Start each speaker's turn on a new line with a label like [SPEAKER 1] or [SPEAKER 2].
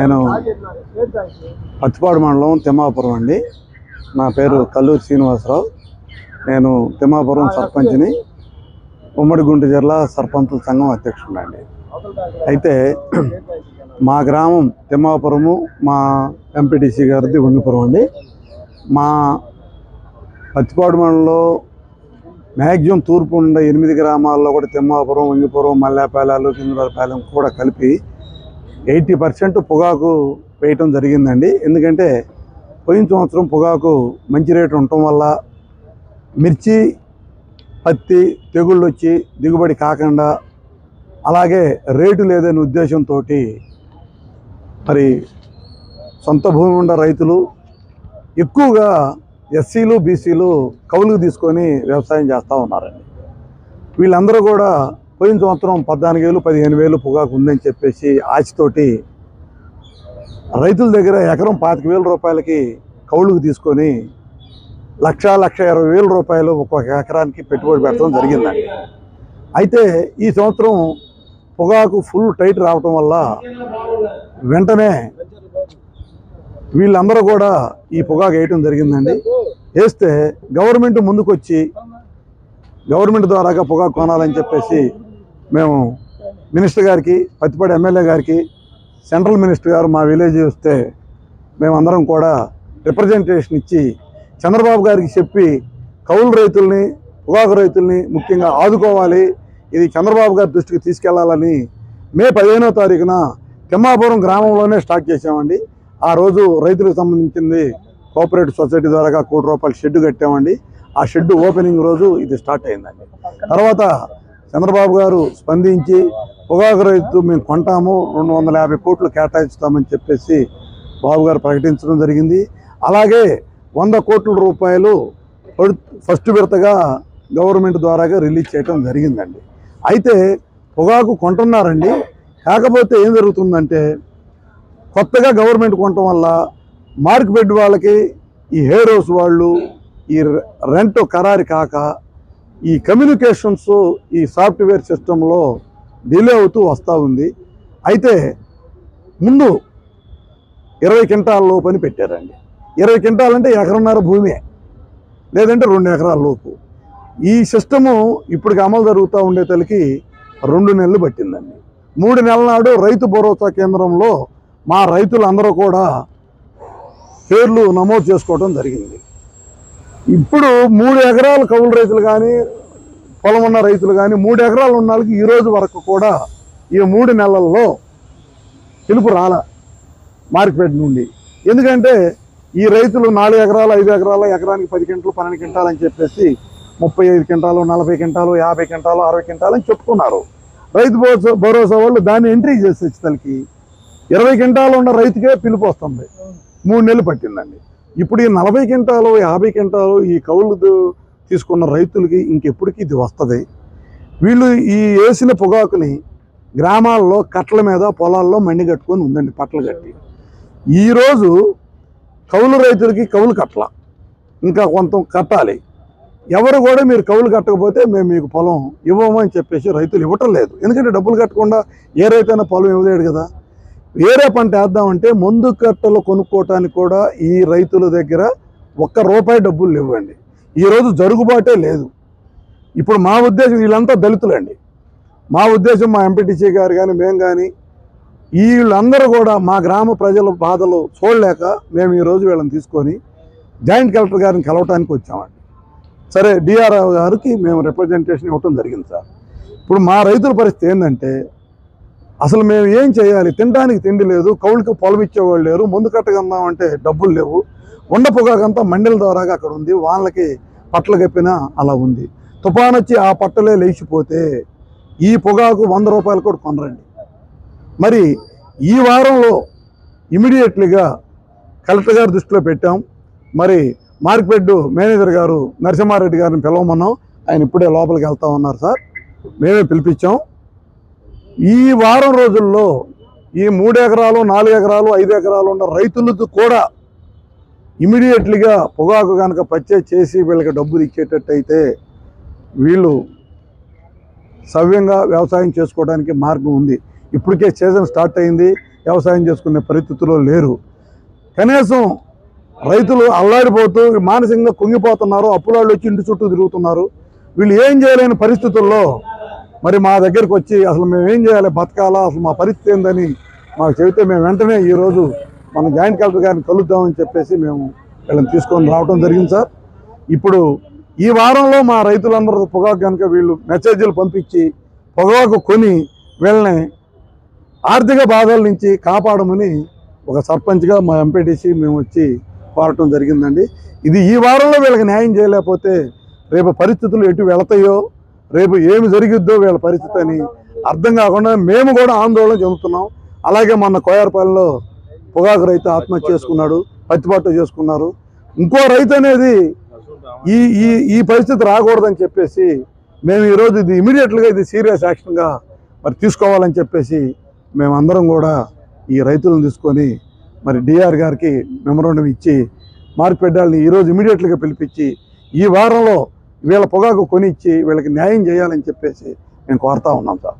[SPEAKER 1] నేను పత్తిపాడు మండలం తిమ్మాపురం అండి. నా పేరు కల్లూరు శ్రీనివాసరావు. నేను తిమ్మాపురం సర్పంచ్ని ఉమ్మడి గుంటూరు జిల్లా సర్పంచుల సంఘం అధ్యక్షుడు అండి. అయితే మా గ్రామం తిమ్మాపురము మా ఎంపీటీసీ గారిది వంగిపురం అండి. మా పత్తిపాడు మండలంలో మ్యాక్సిమం తూర్పు ఉండే ఎనిమిది గ్రామాల్లో కూడా తిమ్మాపురం వంగిపురం మల్లేపాలెలు కిందపాలెం కూడా కలిపి ఎయిటీ పర్సెంట్ పొగాకు వేయటం జరిగిందండి. ఎందుకంటే పోయిన సంవత్సరం పొగాకు మంచి రేటు ఉండటం వల్ల మిర్చి పత్తి తెగుళ్ళు వచ్చి దిగుబడి కాకుండా అలాగే రేటు లేదనే ఉద్దేశంతో మరి సొంత భూమి ఉన్న రైతులు ఎక్కువగా ఎస్సీలు బీసీలు కౌలుకు తీసుకొని వ్యవసాయం చేస్తూ ఉన్నారండి. వీళ్ళందరూ కూడా పోయిన సంవత్సరం పద్నాలుగు వేలు పదిహేను వేలు పొగాకు ఉందని చెప్పేసి ఆశతోటి రైతుల దగ్గర ఎకరం పాతిక వేల రూపాయలకి కౌలుకు తీసుకొని లక్ష లక్ష ఇరవై వేల రూపాయలు ఒక్కొక్క ఎకరానికి పెట్టుబడి పెట్టడం జరిగిందండి. అయితే ఈ సంవత్సరం పొగాకు ఫుల్ టైట్ రావటం వల్ల వెంటనే వీళ్ళందరూ కూడా ఈ పొగాకు వేయటం జరిగిందండి. వేస్తే గవర్నమెంట్ ముందుకొచ్చి గవర్నమెంట్ ద్వారాగా పొగాకు కొనాలని చెప్పేసి మేము మినిస్టర్ గారికి పత్తిపాడు ఎమ్మెల్యే గారికి సెంట్రల్ మినిస్టర్ గారు మా విలేజ్ వస్తే మేమందరం కూడా రిప్రజెంటేషన్ ఇచ్చి చంద్రబాబు గారికి చెప్పి కౌలు రైతుల్ని పొగాకు రైతుల్ని ముఖ్యంగా ఆదుకోవాలి. ఇది చంద్రబాబు గారి దృష్టికి తీసుకెళ్ళాలని మే పదిహేనో తారీఖున తిమ్మాపురం గ్రామంలోనే స్టార్ట్ చేసామండి ఆ రోజు రైతులకు సంబంధించింది కోఆపరేటివ్ సొసైటీ ద్వారా కోటి రూపాయల షెడ్ కట్టామండి. ఆ షెడ్ ఓపెనింగ్ రోజు ఇది స్టార్ట్ అయిందండి. తర్వాత చంద్రబాబు గారు స్పందించి పొగాకు రైతు మేము కొంటాము రెండు వందల యాభై కోట్లు కేటాయిస్తామని చెప్పేసి బాబు గారు ప్రకటించడం జరిగింది. అలాగే వంద కోట్ల రూపాయలు ఫస్ట్ విడతగా గవర్నమెంట్ ద్వారాగా రిలీజ్ చేయడం జరిగిందండి. అయితే పొగాకు కొంటున్నారండి. కాకపోతే ఏం జరుగుతుందంటే కొత్తగా గవర్నమెంట్ కొనటం వల్ల మార్కెట్ వాళ్ళకి ఈ హెయిర్ హౌస్ వాళ్ళు ఈ రె- రెంట్ ఖరారు కాక ఈ కమ్యూనికేషన్స్ ఈ సాఫ్ట్వేర్ సిస్టంలో డిలే అవుతూ వస్తూ ఉంది. అయితే ముందు ఇరవై క్వింటాల లోపని పెట్టారండి. ఇరవై క్వింటాల్ అంటే ఎకరన్నర భూమి లేదంటే రెండు ఎకరాల లోపు. ఈ సిస్టము ఇప్పటికి అమలు జరుగుతూ ఉండే తలకి రెండు నెలలు పట్టిందండి. మూడు నెలల నాడు రైతు భరోసా కేంద్రంలో మా రైతులందరూ కూడా పేర్లు నమోదు చేసుకోవడం జరిగింది. ఇప్పుడు మూడు ఎకరాల కౌలు రైతులు కానీ పొలం ఉన్న రైతులు కానీ మూడు ఎకరాలు ఉన్న వాళ్ళకి ఈ రోజు వరకు కూడా ఈ మూడు నెలల్లో పిలుపు రాల మార్కెట్ నుండి. ఎందుకంటే ఈ రైతులు నాలుగు ఎకరాలు ఐదు ఎకరాలు ఎకరానికి పది క్వింటాలు పన్నెండు క్వింటాలు అని చెప్పేసి ముప్పై ఐదు క్వింటాలు నలభై క్వింటాలు యాభై క్వింటాలు అరవై క్వింటాలు అని చెప్పుకున్నారు. రైతు భరోసా భరోసా వాళ్ళు దాన్ని ఎంట్రీ చేసి తలకి ఇరవై క్వింటాలు ఉన్న రైతుకే పిలుపు వస్తుంది. మూడు నెలలు పట్టిందండి. ఇప్పుడు ఈ నలభై క్వింటాలు యాభై క్వింటాలు ఈ కౌలు తీసుకున్న రైతులకి ఇంకెప్పటికీ ఇది వస్తుంది. వీళ్ళు ఈ వేసిన పొగాకుని గ్రామాల్లో కట్టల మీద పొలాల్లో మండి కట్టుకొని ఉందండి పట్టలు కట్టి. ఈరోజు కౌలు రైతులకి కౌలు కట్టల. ఇంకా కొంత కట్టాలి. ఎవరు కూడా మీరు కౌలు కట్టకపోతే మేము మీకు పొలం ఇవ్వమని చెప్పేసి రైతులు ఇవ్వటం లేదు. ఎందుకంటే డబ్బులు కట్టకుండా ఏ రైతైనా పొలం ఇవ్వలేడు కదా. వేరే పంట వేద్దామంటే మందు కట్టలు కొనుక్కోవటానికి కూడా ఈ రైతుల దగ్గర ఒక్క రూపాయి డబ్బులు ఇవ్వండి ఈరోజు జరుగుబాటే లేదు. ఇప్పుడు మా ఉద్దేశం వీళ్ళంతా దళితులండి. మా ఉద్దేశం మా ఎంపీటీసీ గారు కానీ మేము కానీ వీళ్ళందరూ కూడా మా గ్రామ ప్రజల బాధలు చూడలేక మేము ఈరోజు వీళ్ళని తీసుకొని జాయింట్ కలెక్టర్ గారిని కలవటానికి వచ్చామండి. సరే డిఆర్ఓ గారికి మేము రిప్రజెంటేషన్ ఇవ్వటం జరిగింది సార్. ఇప్పుడు మా రైతుల పరిస్థితి ఏంటంటే అసలు మేము ఏం చేయాలి? తినడానికి తిండి లేదు కౌలుకి పొలం ఇచ్చేవాళ్ళు లేరు ముందు కట్టగందామంటే డబ్బులు లేవు. ఉండ పొగాకంతా మండల ద్వారాగా అక్కడ ఉంది వాళ్ళకి పట్టలు కప్పినా అలా ఉంది. తుఫాన్ వచ్చి ఆ పట్టలే లేచిపోతే ఈ పొగాకు వంద రూపాయలు కూడా కొనరండి. మరి ఈ వారంలో ఇమీడియట్లీగా కలెక్టర్ గారు దృష్టిలో పెట్టాం. మరి మార్కెట్ మేనేజర్ గారు నరసింహారెడ్డి గారిని పిలవమన్నాం. ఆయన ఇప్పుడే లోపలికి వెళ్తా ఉన్నారు సార్. మేమే పిలిపించాం. ఈ వారం రోజుల్లో ఈ మూడు ఎకరాలు నాలుగు ఎకరాలు ఐదు ఎకరాలు ఉన్న రైతులకు కూడా ఇమీడియట్లీగా పొగాకు కనుక పర్చేజ్ చేసి వీళ్ళకి డబ్బులు ఇచ్చేటట్టయితే వీళ్ళు సవ్యంగా వ్యవసాయం చేసుకోవడానికి మార్గం ఉంది. ఇప్పటికే సీజన్ స్టార్ట్ అయింది. వ్యవసాయం చేసుకునే పరిస్థితుల్లో లేరు. కనీసం రైతులు అల్లాడిపోతూ మానసికంగా కుంగిపోతున్నారు. అప్పులాళ్ళు వచ్చి ఇంటి చుట్టూ తిరుగుతున్నారు. వీళ్ళు ఏం చేయలేని పరిస్థితుల్లో మరి మా దగ్గరకు వచ్చి అసలు మేము ఏం చేయాలి? బతకాలా? అసలు మా పరిస్థితి ఏందని మాకు చెబితే మేము వెంటనే ఈరోజు మన జాయింట్ కలెక్టర్ గారిని కలుద్దామని చెప్పేసి మేము వీళ్ళని తీసుకొని రావడం జరిగింది సార్. ఇప్పుడు ఈ వారంలో మా రైతులందరూ పొగాకు కనుక వీళ్ళు మెసేజ్లు పంపించి పొగాకు కొని వీళ్ళని ఆర్థిక బాధల నుంచి కాపాడమని ఒక సర్పంచ్గా మా ఎంపీటీసీ మేము వచ్చి కోరటం జరిగిందండి. ఇది ఈ వారంలో వీళ్ళకి న్యాయం చేయలేకపోతే రేపు పరిస్థితులు ఎటు వెళతాయో రేపు ఏమి జరిగిద్దో వీళ్ళ పరిస్థితి అని అర్థం కాకుండా మేము కూడా ఆందోళన చెందుతున్నాం. అలాగే మొన్న కోయారపల్లిలో పొగాకు రైతు ఆత్మహత్య చేసుకున్నాడు పత్తిపాటు చేసుకున్నారు. ఇంకో రైతు అనేది ఈ ఈ ఈ పరిస్థితి రాకూడదని చెప్పేసి మేము ఈరోజు ఇది ఇమీడియట్గా ఇది సీరియస్ యాక్షన్గా మరి తీసుకోవాలని చెప్పేసి మేమందరం కూడా ఈ రైతులను తీసుకొని మరి డిఆర్ గారికి మెమరాండం ఇచ్చి మార్కెడ్డాలని ఈరోజు ఇమీడియట్గా పిలిపించి ఈ వారంలో వీళ్ళ పొగాకు కొనిచ్చి వీళ్ళకి న్యాయం చేయాలని చెప్పేసి మేము కోరుతా ఉన్నాం సార్.